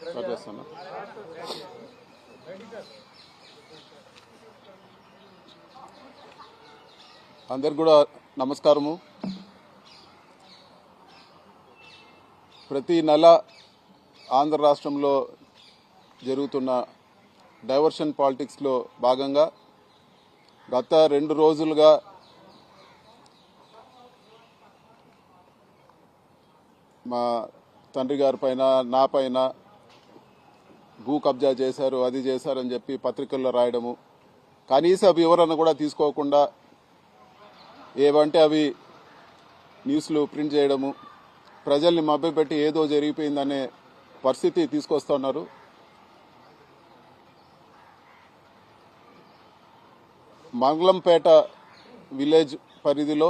Start చేస్తాను అందరికి కూడా నమస్కారము. ప్రతి నెల ఆంధ్ర రాష్ట్రంలో జరుగుతున్న డైవర్షన్ పాలిటిక్స్లో భాగంగా గత రెండు రోజులుగా మా తండ్రి గారి పైన నా పైన భూ కబ్జా చేశారు అది చేశారని చెప్పి పత్రికల్లో రాయడము. కనీస వివరణ కూడా తీసుకోకుండా ఏవంటే అవి న్యూస్లు ప్రింట్ చేయడము ప్రజల్ని మభ్యపెట్టి ఏదో జరిగిపోయిందనే పరిస్థితి తీసుకొస్తున్నారు. మంగళంపేట విలేజ్ పరిధిలో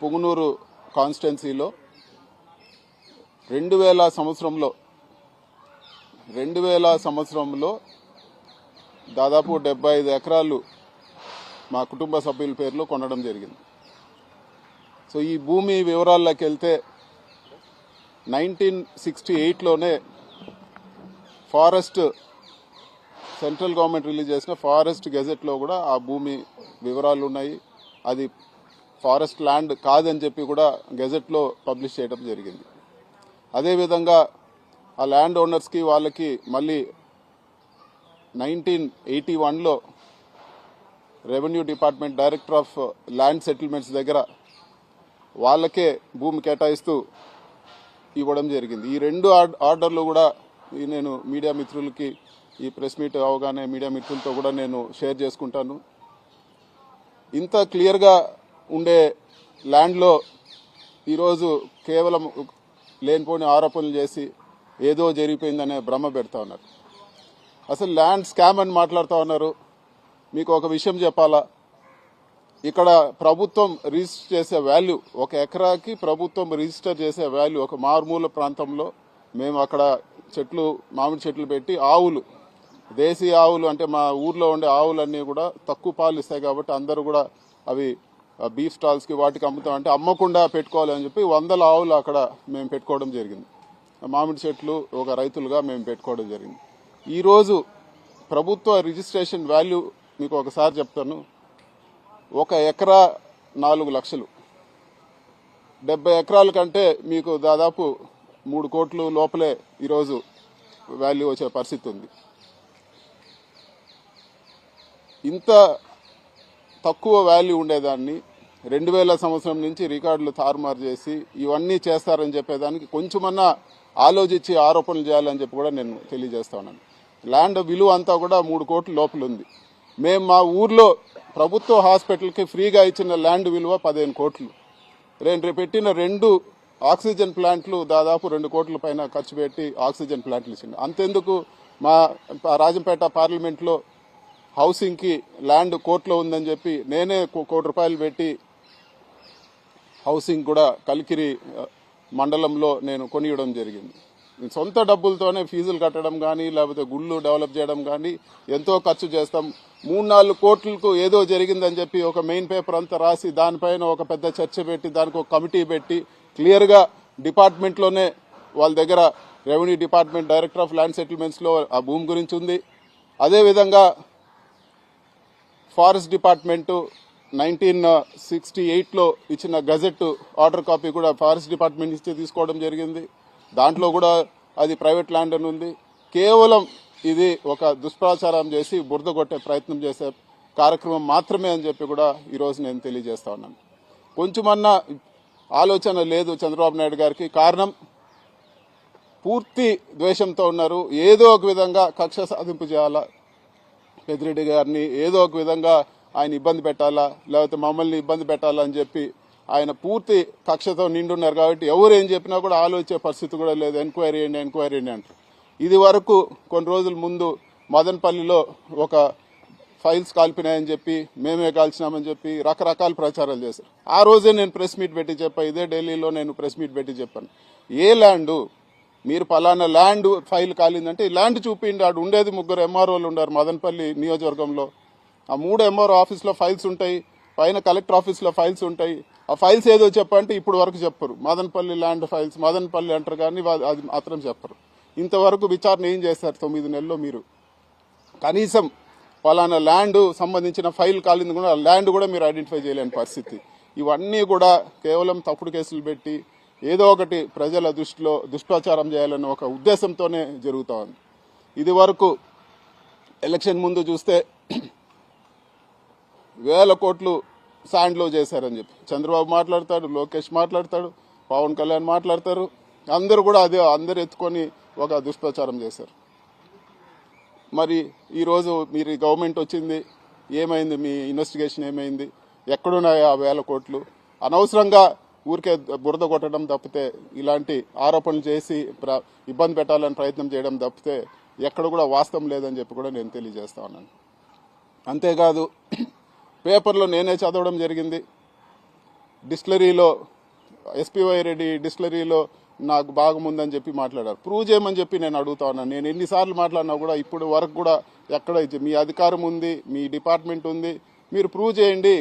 పుంగనూరు కాన్స్టిట్యున్సీలో రెండు వేల సంవత్సరంలో రెండు వేల సంవత్సరంలో దాదాపు డెబ్బై ఐదు ఎకరాలు మా కుటుంబ సభ్యుల పేర్లో కొనడం జరిగింది. సో ఈ భూమి వివరాల్లోకి వెళ్తే నైన్టీన్ సిక్స్టీ ఎయిట్లోనే ఫారెస్ట్ సెంట్రల్ గవర్నమెంట్ రిలీజ్ చేసిన ఫారెస్ట్ గెజెట్లో కూడా ఆ భూమి వివరాలు ఉన్నాయి. అది ఫారెస్ట్ ల్యాండ్ కాదని చెప్పి కూడా గెజెట్లో పబ్లిష్ చేయడం జరిగింది. అదేవిధంగా ఆ ల్యాండ్ ఓనర్స్కి వాళ్ళకి మళ్ళీ నైన్టీన్ ఎయిటీ వన్లో revenue department director of land settlements దగ్గర వాళ్ళకే భూమి కేటాయిస్తూ ఇవ్వడం జరిగింది. ఈ రెండు ఆర్డర్లు కూడా ఈ నేను మీడియా మిత్రులకి ఈ ప్రెస్ మీట్ అవగానే మీడియా మిత్రులతో కూడా నేను షేర్ చేసుకుంటాను. ఇంత క్లియర్గా ఉండే ల్యాండ్లో ఈరోజు కేవలం లేనిపోని ఆరోపణలు చేసి ఏదో జరిగిపోయిందనే భ్రమ పెడతా ఉన్నారు. అసలు ల్యాండ్ స్కామ్ అని మాట్లాడుతూ ఉన్నారు. మీకు ఒక విషయం చెప్పాలా? ఇక్కడ ప్రభుత్వం రిజిస్టర్ చేసే వాల్యూ ఒక ఎకరాకి ప్రభుత్వం రిజిస్టర్ చేసే వాల్యూ ఒక మారుమూల ప్రాంతంలో మేము అక్కడ చెట్లు మామిడి చెట్లు పెట్టి ఆవులు దేశీ ఆవులు అంటే మా ఊర్లో ఉండే ఆవులన్నీ కూడా తక్కువ పాలు ఇస్తాయి కాబట్టి అందరూ కూడా అవి బీఫ్ స్టాల్స్కి వాటికి అమ్ముతాం అంటే అమ్మకుండా పెట్టుకోవాలని చెప్పి వందల ఆవులు అక్కడ మేము పెట్టుకోవడం జరిగింది. మామిడి చెట్లు ఒక రైతులుగా మేము పెట్టుకోవడం జరిగింది. ఈరోజు ప్రభుత్వ రిజిస్ట్రేషన్ వాల్యూ మీకు ఒకసారి చెప్తాను. ఒక ఎకరా నాలుగు లక్షలు. డెబ్బై ఎకరాల కంటే మీకు దాదాపు మూడు కోట్లు లోపలే ఈరోజు వాల్యూ వచ్చే పరిస్థితి ఉంది. ఇంత తక్కువ వాల్యూ ఉండేదాన్ని రెండు వేల సంవత్సరం నుంచి రికార్డులు తారుమారు చేసి ఇవన్నీ చేస్తారని చెప్పేదానికి కొంచెమన్నా ఆలోచించి ఆరోపణలు చేయాలని చెప్పి కూడా నేను తెలియజేస్తా ఉన్నాను. ల్యాండ్ విలువ అంతా కూడా మూడు కోట్ల లోపల ఉంది. మేము మా ఊర్లో ప్రభుత్వ హాస్పిటల్కి ఫ్రీగా ఇచ్చిన ల్యాండ్ విలువ పదిహేను కోట్లు. రెండు పెట్టిన రెండు ఆక్సిజన్ ప్లాంట్లు దాదాపు రెండు కోట్ల పైన ఖర్చు పెట్టి ఆక్సిజన్ ప్లాంట్లు ఇచ్చింది అంతెందుకు మా రాజంపేట పార్లమెంట్లో హౌసింగ్కి ల్యాండ్ కోర్టులో ఉందని చెప్పి నేనే కో- కోటి రూపాయలు పెట్టి హౌసింగ్ కూడా కలికిరి మండలంలో నేను కొనియడం జరిగింది. సొంత డబ్బులతోనే ఫీజులు కట్టడం కానీ లేకపోతే గుళ్ళు డెవలప్ చేయడం కానీ ఎంతో ఖర్చు చేస్తాం. మూడు నాలుగు కోట్లకు ఏదో జరిగిందని చెప్పి ఒక మెయిన్ పేపర్ అంతా రాసి దానిపైన ఒక పెద్ద చర్చ పెట్టి దానికి ఒక కమిటీ పెట్టి క్లియర్గా డిపార్ట్మెంట్లోనే వాళ్ళ దగ్గర revenue department director of land సెటిల్మెంట్స్లో ఆ భూమి గురించి ఉంది. అదేవిధంగా forest department nineteen uh, sixty ఎయిట్లో ఇచ్చిన గజెట్ ఆర్డర్ కాపీ కూడా ఫారెస్ట్ డిపార్ట్మెంట్ నుంచి తీసుకోవడం జరిగింది. దాంట్లో కూడా అది ప్రైవేట్ ల్యాండ్ అని ఉంది. కేవలం ఇది ఒక దుష్ప్రచారం చేసి బురద కొట్టే ప్రయత్నం చేసే కార్యక్రమం మాత్రమే అని చెప్పి కూడా ఈరోజు నేను తెలియజేస్తా ఉన్నాను. కొంచెమన్నా ఆలోచన లేదు చంద్రబాబు నాయుడు గారికి. కారణం పూర్తి ద్వేషంతో ఉన్నారు. ఏదో ఒక విధంగా కక్ష సాధింపు చేయాలా? పెద్దిరెడ్డి గారిని ఏదో ఒక విధంగా ఆయన ఇబ్బంది పెట్టాలా? లేకపోతే మమ్మల్ని ఇబ్బంది పెట్టాలా అని చెప్పి ఆయన పూర్తి కక్షతో నిండున్నారు కాబట్టి ఎవరు ఏం చెప్పినా కూడా ఆలోచించే పరిస్థితి కూడా లేదు. ఎంక్వైరీ చేయండి ఎంక్వైరీ చేయండి అంటారు. ఇది వరకు కొన్ని రోజుల ముందు మదనపల్లిలో ఒక ఫైల్స్ కాల్పినాయని చెప్పి మేమే కాల్చినామని చెప్పి రకరకాల ప్రచారాలు చేశారు. ఆ రోజే నేను ప్రెస్ మీట్ పెట్టి చెప్పా ఇదే ఢిల్లీలో నేను ప్రెస్ మీట్ పెట్టి చెప్పాను. ఏ ల్యాండు? మీరు పలానా ల్యాండ్ ఫైల్ కాలిందంటే ఈ ల్యాండ్ చూపిండి ఆడు ఉండేది ముగ్గురు ఎంఆర్ఓలు ఉన్నారు మదనపల్లి నియోజకవర్గంలో. ఆ మూడు ఎంఆర్ఓ ఆఫీస్లో ఫైల్స్ ఉంటాయి పైన కలెక్టర్ ఆఫీస్లో ఫైల్స్ ఉంటాయి. ఆ ఫైల్స్ ఏదో చెప్పంటే ఇప్పుడు వరకు చెప్పరు. మదనపల్లి ల్యాండ్ ఫైల్స్ మదనపల్లి అంటారు కానీ అది మాత్రం చెప్పరు. ఇంతవరకు విచారణ ఏం చేశారు తొమ్మిది నెలల్లో మీరు? కనీసం పలానా ల్యాండ్ సంబంధించిన ఫైల్ కాలింది కూడా ఆ ల్యాండ్ కూడా మీరు ఐడెంటిఫై చేయలేని పరిస్థితి. ఇవన్నీ కూడా కేవలం తప్పుడు కేసులు పెట్టి ఏదో ఒకటి ప్రజల దృష్టిలో దుష్ప్రచారం చేయాలన్న ఒక ఉద్దేశంతోనే జరుగుతూ ఉంది. ఇది వరకు ఎలక్షన్ ముందు చూస్తే వేల కోట్లు శాండ్లో చేశారని చెప్పి. చంద్రబాబు మాట్లాడతాడు లోకేష్ మాట్లాడతాడు పవన్ కళ్యాణ్ మాట్లాడతారు. అందరూ కూడా అదే అందరు ఎత్తుకొని ఒక దుష్ప్రచారం చేశారు. మరి ఈరోజు మీరు గవర్నమెంట్ వచ్చింది ఏమైంది? మీ ఇన్వెస్టిగేషన్ ఏమైంది? ఎక్కడున్నాయి ఆ వేల కోట్లు? అనవసరంగా ఊరికే బురద కొట్టడం తప్పితే ఇలాంటి ఆరోపణలు చేసి ప్ర- ఇబ్బంది పెట్టాలని ప్రయత్నం చేయడం తప్పితే ఎక్కడ కూడా వాస్తవం లేదని చెప్పి కూడా నేను తెలియజేస్తా ఉన్నాను. అంతేకాదు పేపర్లో నేనే చదవడం జరిగింది. డిస్టిలరీలో ఎస్పీవై రెడ్డి డిస్టిలరీలో నాకు భాగం చెప్పి మాట్లాడారు. ప్రూవ్ చేయమని చెప్పి నేను అడుగుతా ఉన్నాను నేను ఎన్నిసార్లు మాట్లాడినా కూడా ఇప్పుడు వరకు కూడా ఎక్కడ మీ అధికారం ఉంది మీ డిపార్ట్మెంట్ ఉంది మీరు ప్రూవ్ చేయండి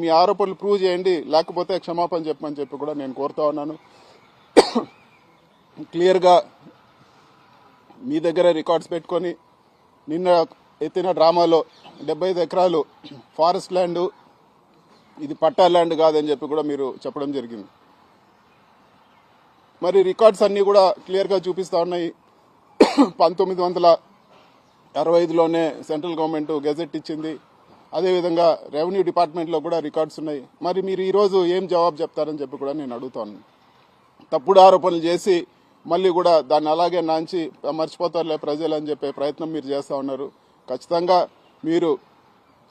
మీ ఆరోపణలు ప్రూవ్ చేయండి లేకపోతే క్షమాపణ చెప్పమని చెప్పి కూడా నేను కోరుతా ఉన్నాను. క్లియర్గా మీ దగ్గర రికార్డ్స్ పెట్టుకొని నిన్న ఎత్తిన డ్రామాలో డెబ్బై ఐదు ఎకరాలు ఫారెస్ట్ ల్యాండ్ ఇది పట్టా ల్యాండ్ కాదని చెప్పి కూడా మీరు చెప్పడం జరిగింది. మరి రికార్డ్స్ అన్నీ కూడా క్లియర్గా చూపిస్తా ఉన్నాయి. పంతొమ్మిది వందల అరవై ఐదులోనే సెంట్రల్ గవర్నమెంట్ గెజెట్ ఇచ్చింది. అదేవిధంగా రెవెన్యూ డిపార్ట్మెంట్లో కూడా రికార్డ్స్ ఉన్నాయి. మరి మీరు ఈరోజు ఏం జవాబు చెప్తారని చెప్పి కూడా నేను అడుగుతాను. తప్పుడు ఆరోపణలు చేసి మళ్ళీ కూడా దాన్ని అలాగే నాంచి మర్చిపోతారులే ప్రజలు అని చెప్పే ప్రయత్నం మీరు చేస్తా ఉన్నారు. ఖచ్చితంగా మీరు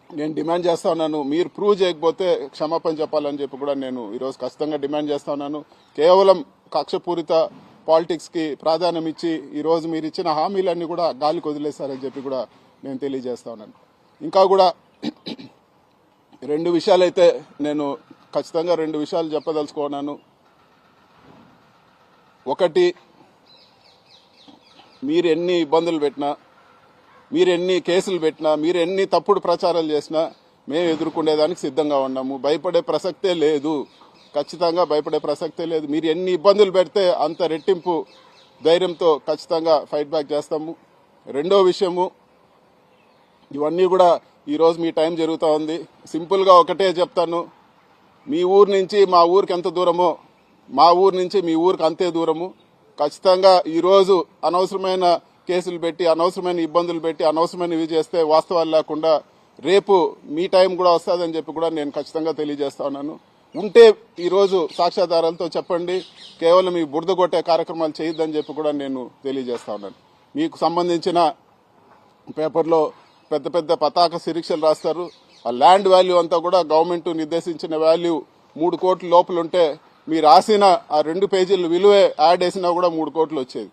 నేను డిమాండ్ చేస్తా ఉన్నాను. మీరు ప్రూవ్ చేయకపోతే క్షమాపణ చెప్పాలని చెప్పి కూడా నేను ఈరోజు ఖచ్చితంగా డిమాండ్ చేస్తా ఉన్నాను. కేవలం కక్షపూరిత పాలిటిక్స్కి ప్రాధాన్యం ఇచ్చి ఈరోజు మీరు ఇచ్చిన హామీలన్నీ కూడా గాలికి వదిలేశారని చెప్పి కూడా నేను తెలియజేస్తా ఉన్నాను. ఇంకా కూడా రెండు విషయాలైతే నేను ఖచ్చితంగా రెండు విషయాలు చెప్పదలుచుకున్నాను. ఒకటి మీరు ఎన్ని ఇబ్బందులు పెట్టినా మీరు ఎన్ని కేసులు పెట్టినా మీరు ఎన్ని తప్పుడు ప్రచారాలు చేసినా మేము ఎదుర్కొనేదానికి సిద్ధంగా ఉన్నాము. భయపడే ప్రసక్తే లేదు. ఖచ్చితంగా భయపడే ప్రసక్తే లేదు. మీరు ఎన్ని ఇబ్బందులు పెడితే అంత రెట్టింపు ధైర్యంతో ఖచ్చితంగా ఫైట్ బ్యాక్ చేస్తాము. రెండో విషయము ఇవన్నీ కూడా ఈరోజు మీ టైం జరుగుతూ ఉంది. సింపుల్గా ఒకటే చెప్తాను. మీ ఊరు నుంచి మా ఊరికి ఎంత దూరమో మా ఊరు నుంచి మీ ఊరికి అంతే దూరము. ఖచ్చితంగా ఈరోజు అనవసరమైన కేసులు పెట్టి అనవసరమైన ఇబ్బందులు పెట్టి అనవసరమైన ఇవి చేస్తే వాస్తవాలు లేకుండా రేపు మీ టైం కూడా వస్తుందని చెప్పి కూడా నేను ఖచ్చితంగా తెలియజేస్తా ఉన్నాను. ఉంటే ఈరోజు సాక్ష్యాధారాలతో చెప్పండి కేవలం ఈ బురద కొట్టే కార్యక్రమాలు చేయొద్దని చెప్పి కూడా నేను తెలియజేస్తా ఉన్నాను. మీకు సంబంధించిన పేపర్లో పెద్ద పెద్ద పతాక శిరీక్షలు రాస్తారు. ఆ ల్యాండ్ వాల్యూ అంతా కూడా గవర్నమెంట్ నిర్దేశించిన వాల్యూ మూడు కోట్ల లోపలుంటే మీరు రాసిన ఆ రెండు పేజీల విలువే యాడ్ వేసినా కూడా మూడు కోట్లు వచ్చేది.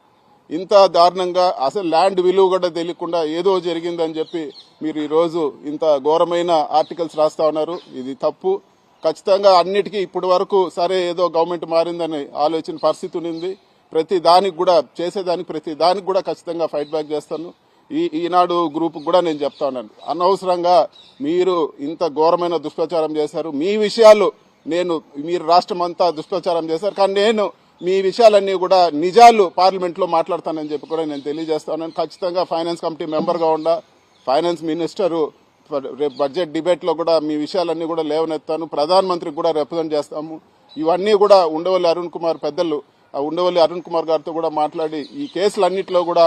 ఇంత దారుణంగా అసలు ల్యాండ్ విలువ కూడా తెలియకుండా ఏదో జరిగిందని చెప్పి మీరు ఈరోజు ఇంత ఘోరమైన ఆర్టికల్స్ రాస్తా ఉన్నారు. ఇది తప్పు. ఖచ్చితంగా అన్నిటికీ ఇప్పటి వరకు సరే ఏదో గవర్నమెంట్ మారిందని ఆలోచన పరిస్థితి ఉంది ప్రతి దానికి కూడా చేసేదానికి ప్రతి దానికి కూడా ఖచ్చితంగా ఫైట్ బ్యాక్ చేస్తాను. ఈ ఈనాడు గ్రూప్ కూడా నేను చెప్తా ఉన్నాను. అనవసరంగా మీరు ఇంత ఘోరమైన దుష్ప్రచారం చేశారు. మీ విషయాలు నేను మీరు రాష్ట్రం అంతా దుష్ప్రచారం చేశారు. కానీ నేను మీ విషయాలన్నీ కూడా నిజాలు పార్లమెంట్లో మాట్లాడతానని చెప్పి కూడా నేను తెలియజేస్తాను ఖచ్చితంగా ఫైనాన్స్ కమిటీ మెంబర్గా ఉండ ఫైనాన్స్ మినిస్టరు రేపు బడ్జెట్ డిబేట్లో కూడా మీ విషయాలన్నీ కూడా లేవనెత్తాను. ప్రధానమంత్రికి కూడా రిప్రజెంట్ చేస్తాము. ఇవన్నీ కూడా ఉండవల్లి అరుణ్ కుమార్ పెద్దలు ఆ ఉండవల్లి అరుణ్ కుమార్ గారితో కూడా మాట్లాడి ఈ కేసులన్నింటిలో కూడా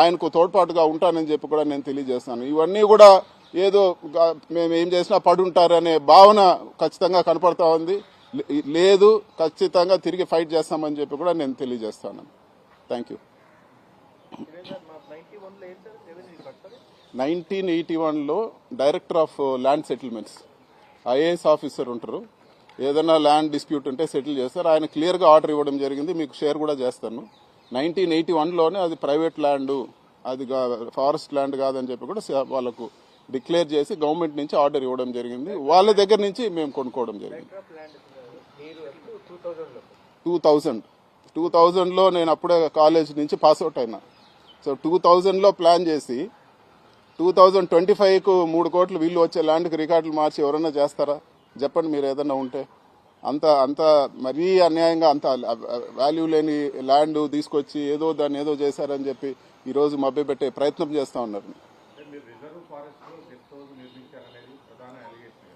ఆయనకు తోడ్పాటుగా ఉంటానని చెప్పి కూడా నేను తెలియజేస్తాను. ఇవన్నీ కూడా ఏదో మేము ఏం చేసినా పడుంటారనే భావన ఖచ్చితంగా కనపడతా ఉంది. లేదు ఖచ్చితంగా తిరిగి ఫైట్ చేస్తామని చెప్పి కూడా నేను తెలియజేస్తాను. థ్యాంక్ యూ నైన్టీన్ ఎయిటీ వన్లో director of land settlements IAS officer ఉంటారు. ఏదైనా ల్యాండ్ డిస్ప్యూట్ ఉంటే సెటిల్ చేస్తారు. ఆయన క్లియర్గా ఆర్డర్ ఇవ్వడం జరిగింది. మీకు షేర్ కూడా చేస్తాను. నైన్టీన్ ఎయిటీ వన్లోనే అది ప్రైవేట్ ల్యాండ్ అది ఫారెస్ట్ ల్యాండ్ కాదని చెప్పి కూడా వాళ్ళకు డిక్లేర్ చేసి గవర్నమెంట్ నుంచి ఆర్డర్ ఇవ్వడం జరిగింది. వాళ్ళ దగ్గర నుంచి మేము కొనుక్కోవడం జరిగింది. Two thousand. టూ థౌజండ్లో నేను అప్పుడే కాలేజ్ నుంచి పాస్అవుట్ అయినా. సో టూ థౌజండ్లో ప్లాన్ చేసి టూ థౌజండ్ ట్వంటీ ఫైవ్కు మూడు కోట్లు వీళ్ళు వచ్చే ల్యాండ్కి రికార్డులు మార్చి ఎవరైనా చేస్తారా? చెప్పండి మీరు ఏదైనా ఉంటే. అంత అంత మరీ అన్యాయంగా అంత వాల్యూ లేని ల్యాండ్ తీసుకొచ్చి ఏదో దాన్ని ఏదో చేశారని చెప్పి ఈరోజు మభ్యపెట్టే ప్రయత్నం చేస్తూ ఉన్నారు అంటే మీరు రిజర్వ్ ఫారెస్ట్లో గెస్ట్ హౌస్ నిర్మించారనేది ప్రధాన అలిగేషన్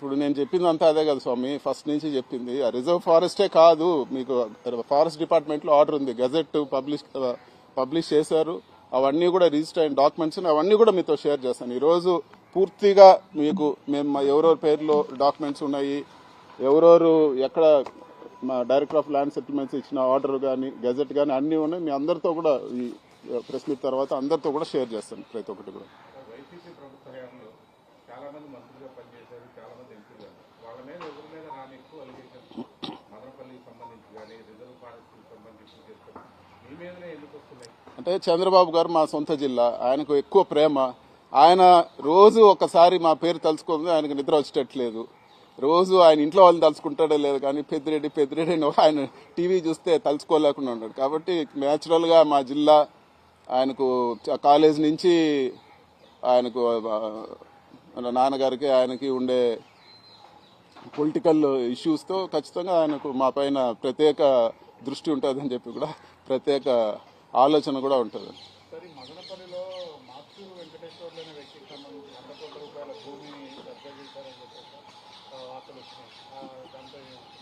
ఇప్పుడు నేను చెప్పింది అంతా అదే కదా స్వామి ఫస్ట్ నుంచి చెప్పింది. ఆ రిజర్వ్ ఫారెస్టే కాదు మీకు ఫారెస్ట్ డిపార్ట్మెంట్లో ఆర్డర్ ఉంది. గెజెట్ పబ్లిష్ పబ్లిష్ చేశారు. అవన్నీ కూడా రిజిస్టర్ అయిన డాక్యుమెంట్స్ అవన్నీ కూడా మీతో షేర్ చేస్తాను. ఈరోజు పూర్తిగా మీకు మేము మా ఎవరెవరి పేర్లో డాక్యుమెంట్స్ ఉన్నాయి ఎవరెవరు ఎక్కడ మా డైరెక్టర్ ఆఫ్ ల్యాండ్ సెటిల్మెంట్స్ ఇచ్చిన ఆర్డర్ కానీ గెజెట్ కానీ అన్నీ ఉన్నాయి. మీ అందరితో కూడా ఈ ప్రెస్ మీట్ తర్వాత అందరితో కూడా షేర్ చేస్తాను. ప్రతి ఒక్కటి కూడా వైసీపీ ప్రభుత్వ హయాంలో చాలా మంది మంత్రులుగా పనిచేశారు చాలా మంది ఎంపీలు వాళ్ళ మీద ఎవరి మీద రాని ఎక్కువ అలిగేషన్ మదనపల్లికి సంబంధించి కానీ రిజర్వ్ ఫారెస్ట్ సంబంధించి చేస్తారు మీ మీదనే ఎందుకు వస్తున్నాయి? అంటే చంద్రబాబు గారు మా సొంత జిల్లా ఆయనకు ఎక్కువ ప్రేమ. ఆయన రోజు ఒకసారి మా పేరు తలుచుకుంది ఆయనకు నిద్ర వచ్చేటట్లేదు. రోజు ఆయన ఇంట్లో వాళ్ళని తలుచుకుంటాడో లేదు కానీ పెద్దిరెడ్డి పెద్దిరెడ్డి ఆయన టీవీ చూస్తే తలుచుకోలేకుండా ఉన్నాడు. కాబట్టి న్యాచురల్గా మా జిల్లా ఆయనకు కాలేజ్ నుంచి ఆయనకు మన నాన్నగారికి ఆయనకి ఉండే పొలిటికల్ ఇష్యూస్తో ఖచ్చితంగా ఆయనకు మా పైన ప్రత్యేక దృష్టి ఉంటుందని చెప్పి కూడా ప్రత్యేక ఆలోచన కూడా ఉంటుంది. అనే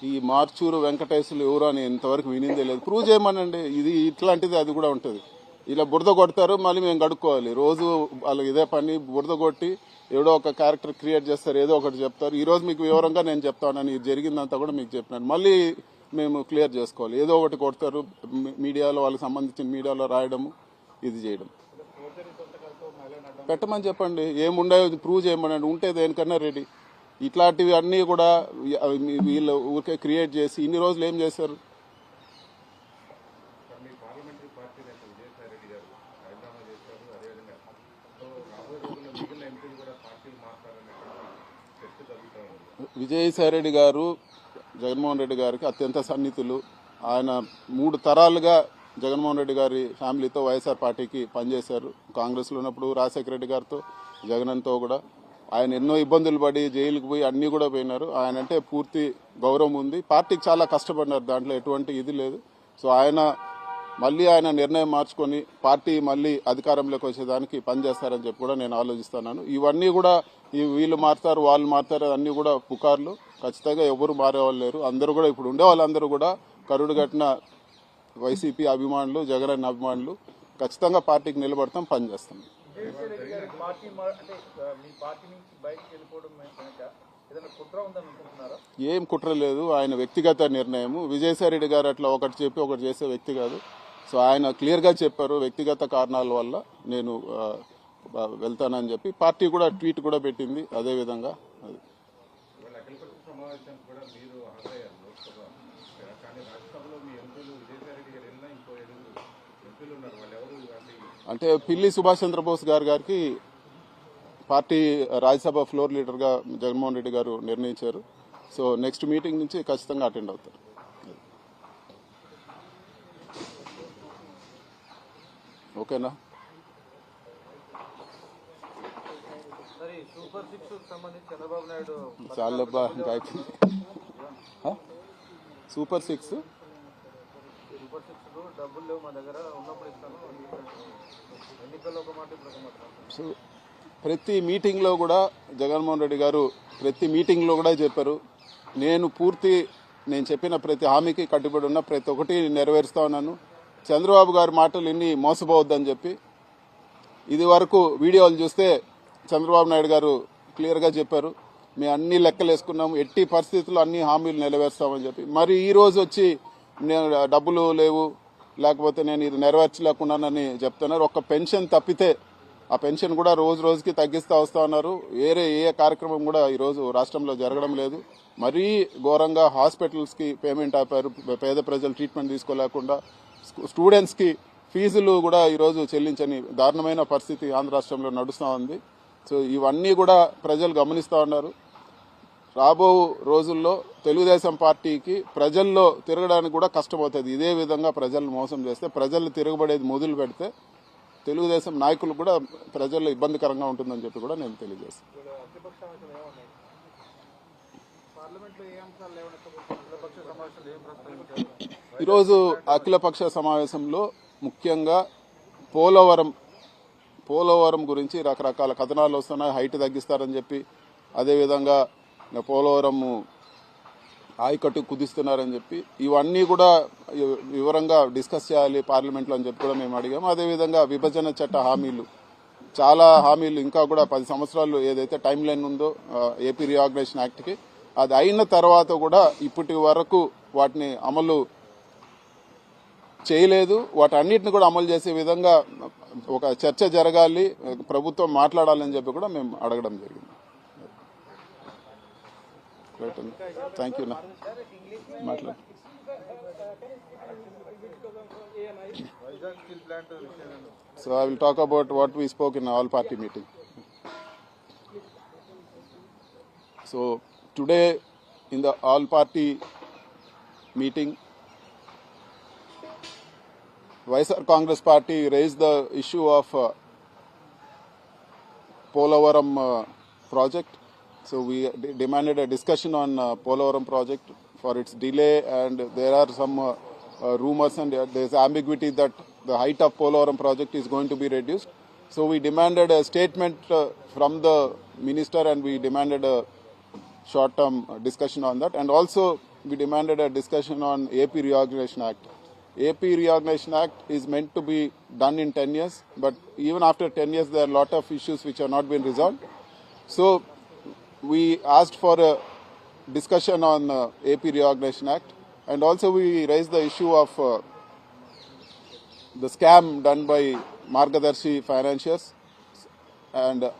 ఈ మార్చూరు వెంకటేశ్వరులు ఎవరు అని ఇంతవరకు వినిందే లేదు. ప్రూవ్ చేయమనండి. ఇది ఇట్లాంటిది అది కూడా ఉంటుంది. ఇలా బురద కొడతారు మళ్ళీ మేము కడుక్కోవాలి. రోజు వాళ్ళకి ఇదే పని బురద కొట్టి ఏదో ఒక క్యారెక్టర్ క్రియేట్ చేస్తారు ఏదో ఒకటి చెప్తారు. ఈ రోజు మీకు వివరంగా నేను చెప్తాను ఇది జరిగిందంతా కూడా మీకు చెప్పినాను. మళ్ళీ మేము క్లియర్ చేసుకోవాలి. ఏదో ఒకటి కొడతారు మీడియాలో వాళ్ళకి సంబంధించిన మీడియాలో రాయడము ఇది చేయడం. పెట్టమని చెప్పండి. ఏముండే ప్రూవ్ చేయమనండి. ఉంటే దేనికన్నా రెడీ ఇట్లాంటివి అన్నీ కూడా వీళ్ళు ఊరికే క్రియేట్ చేసి ఇన్ని రోజులు ఏం చేశారు మీ పార్లమెంటరీ పార్టీ నేత విజయసాయి రెడ్డి గారు రాజీనామా చేశారు అదేవిధంగా సో రాబోయే రోజుల్లో మిగిలిన ఎంపీలు కూడా పార్టీలు మారుతారనేటువంటి చర్చ జరుగుతూ ఉంది విజయసాయిరెడ్డి గారు జగన్మోహన్ రెడ్డి గారికి అత్యంత సన్నిహితులు. ఆయన మూడు తరాలుగా జగన్మోహన్ రెడ్డి గారి ఫ్యామిలీతో వైఎస్ఆర్ పార్టీకి పనిచేశారు. కాంగ్రెస్లో ఉన్నప్పుడు రాజశేఖర రెడ్డి గారితో జగన్తో కూడా. ఆయన ఎన్నో ఇబ్బందులు పడి జైలుకు పోయి అన్నీ కూడా పోయినారు. ఆయన అంటే పూర్తి గౌరవం ఉంది. పార్టీకి చాలా కష్టపడినారు. దాంట్లో ఎటువంటి ఇది లేదు. సో ఆయన మళ్ళీ ఆయన నిర్ణయం మార్చుకొని పార్టీ మళ్ళీ అధికారంలోకి వచ్చేదానికి పనిచేస్తారని చెప్పి కూడా నేను ఆలోచిస్తున్నాను. ఇవన్నీ కూడా ఈ వీళ్ళు మారుతారు వాళ్ళు మారుతారు అన్నీ కూడా పుకార్లు. ఖచ్చితంగా ఎవరు మారేవాళ్ళు లేరు. అందరూ కూడా ఇప్పుడు ఉండే వాళ్ళందరూ కూడా కరుడు కట్టిన వైసీపీ అభిమానులు జగన్ అన్న అభిమానులు ఖచ్చితంగా పార్టీకి నిలబడతాం పనిచేస్తాం. రెడ్డి ఏం కుట్ర లేదు. ఆయన వ్యక్తిగత నిర్ణయం విజయసాయిరెడ్డి గారు అట్లా ఒకటి చెప్పి ఒకటి చేసే వ్యక్తి కాదు. సో ఆయన క్లియర్గా చెప్పారు వ్యక్తిగత కారణాల వల్ల నేను వెళ్తానని చెప్పి. పార్టీ కూడా ట్వీట్ కూడా పెట్టింది అదే విధంగా. అది. అంటే పిల్లి సుభాష్ చంద్రబోస్ గారి గారికి పార్టీ రాజ్యసభ ఫ్లోర్ లీడర్గా జగన్మోహన్ రెడ్డి గారు నిర్ణయించారు. సో నెక్స్ట్ మీటింగ్ నుంచి ఖచ్చితంగా అటెండ్ అవుతారు ఓకేనా సరే ఈ సూపర్ సిక్స్ సంబంధించి చంద్రబాబు నాయుడు చాలబ్బా ఇంకా అయిపోయింది హ? సూపర్ సిక్స్ సూపర్ సిక్స్ డబ్బులు లేవు మా దగ్గర ఉన్నప్పుడు ఇస్తాను ఎన్నికల్లో ఓకేనా? చాలబ్బా ఇప్పుడు సూపర్ సిక్స్ సో ప్రతి మీటింగ్లో కూడా జగన్మోహన్ రెడ్డి గారు ప్రతి మీటింగ్లో కూడా చెప్పారు. నేను పూర్తి నేను చెప్పిన ప్రతి హామీకి కట్టుబడి ఉన్న ప్రతి ఒక్కటి నెరవేరుస్తా ఉన్నాను. చంద్రబాబు గారి మాటలు ఇన్ని మోసపోవద్దని చెప్పి ఇది వరకు వీడియోలు చూస్తే చంద్రబాబు నాయుడు గారు క్లియర్గా చెప్పారు. మేము అన్ని లెక్కలు వేసుకున్నాము ఎట్టి పరిస్థితుల్లో అన్ని హామీలు నెరవేర్స్తామని చెప్పి. మరి ఈ రోజు వచ్చి నేను డబ్బులు లేవు లేకపోతే నేను ఇది నెరవేర్చలేకున్నానని చెప్తున్నారు. ఒక్క పెన్షన్ తప్పితే ఆ పెన్షన్ కూడా రోజు రోజుకి తగ్గిస్తూ వస్తూ ఉన్నారు. వేరే ఏ కార్యక్రమం కూడా ఈరోజు రాష్ట్రంలో జరగడం లేదు. మరీ ఘోరంగా హాస్పిటల్స్కి పేమెంట్ ఆపారు పేద ప్రజలు ట్రీట్మెంట్ తీసుకోలేకుండా. స్టూడెంట్స్కి ఫీజులు కూడా ఈరోజు చెల్లించని దారుణమైన పరిస్థితి ఆంధ్ర రాష్ట్రంలో నడుస్తూ ఉంది. సో ఇవన్నీ కూడా ప్రజలు గమనిస్తూ ఉన్నారు. రాబో రోజుల్లో తెలుగుదేశం పార్టీకి ప్రజల్లో తిరగడానికి కూడా కష్టమవుతుంది. ఇదే విధంగా ప్రజలను మోసం చేస్తే ప్రజలు తిరగబడేది మొదలు పెడితే తెలుగుదేశం నాయకులు కూడా ప్రజల్లో ఇబ్బందికరంగా ఉంటుందని చెప్పి కూడా నేను తెలియజేస్తాను పార్లమెంట్లో ఏ అంశాలు లేవనెత్తబోతున్నారు పక్ష సమావేశాలు ఏం ప్రస్తావించారు ఈరోజు అఖిలపక్ష సమావేశంలో ముఖ్యంగా పోలవరం పోలవరం గురించి రకరకాల కథనాలు వస్తున్నాయి. హైట్ తగ్గిస్తారని చెప్పి అదేవిధంగా పోలవరం ఆయకట్టు కుదిస్తున్నారని చెప్పి ఇవన్నీ కూడా వివరంగా డిస్కస్ చేయాలి పార్లమెంట్లో అని చెప్పి కూడా మేము అడిగాము. అదేవిధంగా విభజన చట్ట హామీలు చాలా హామీలు ఇంకా కూడా పది సంవత్సరాలు ఏదైతే టైం లైన్ ఉందో ఏపీ రిఆర్గనైజేషన్ యాక్ట్కి అది అయిన తర్వాత కూడా ఇప్పటి వరకు వాటిని అమలు చేయలేదు. వాటన్నిటిని కూడా అమలు చేసే విధంగా ఒక చర్చ జరగాలి ప్రభుత్వం మాట్లాడాలని చెప్పి కూడా మేము అడగడం జరిగింది. థ్యాంక్ యూ నా మాట్లాడు. So I will talk about what we spoke in Today, in the all party meeting, Vaisar Congress party raised the issue of uh, Polavaram uh, project. So we demanded a discussion on uh, Polavaram project for its delay and there are some uh, uh rumors and there's ambiguity that the height of Polavaram project is going to be reduced. So we demanded a statement uh, from the minister and we demanded a short-term discussion on that, and also we demanded a discussion on AP Reorganization Act. AP Reorganization Act is meant to be done in 10 years, but even after 10 years, there are a lot of issues which have not been resolved. So we asked for a discussion on uh, AP Reorganization Act, and also we raised the issue of uh, the scam done by Margadarshi Financiers, and uh,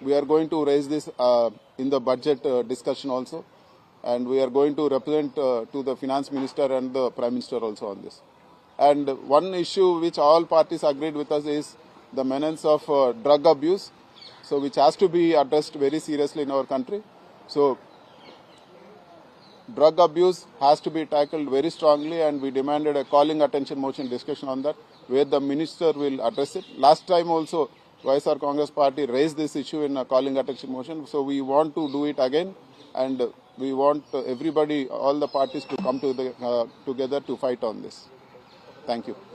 we are going to raise this uh, in the budget uh, discussion also. And we are going to represent uh, to the finance minister and the prime minister also on this. And one issue which all parties agreed with us is the menace of uh, drug abuse so which has to be addressed very seriously in our country. So drug abuse has to be tackled very strongly and we demanded a calling attention motion discussion on that where the minister will address it. Last time also YSR Congress party raised this issue in a calling attention motion. So we want to do it again and we want everybody all the parties to come to the, uh, together to fight on this. Thank you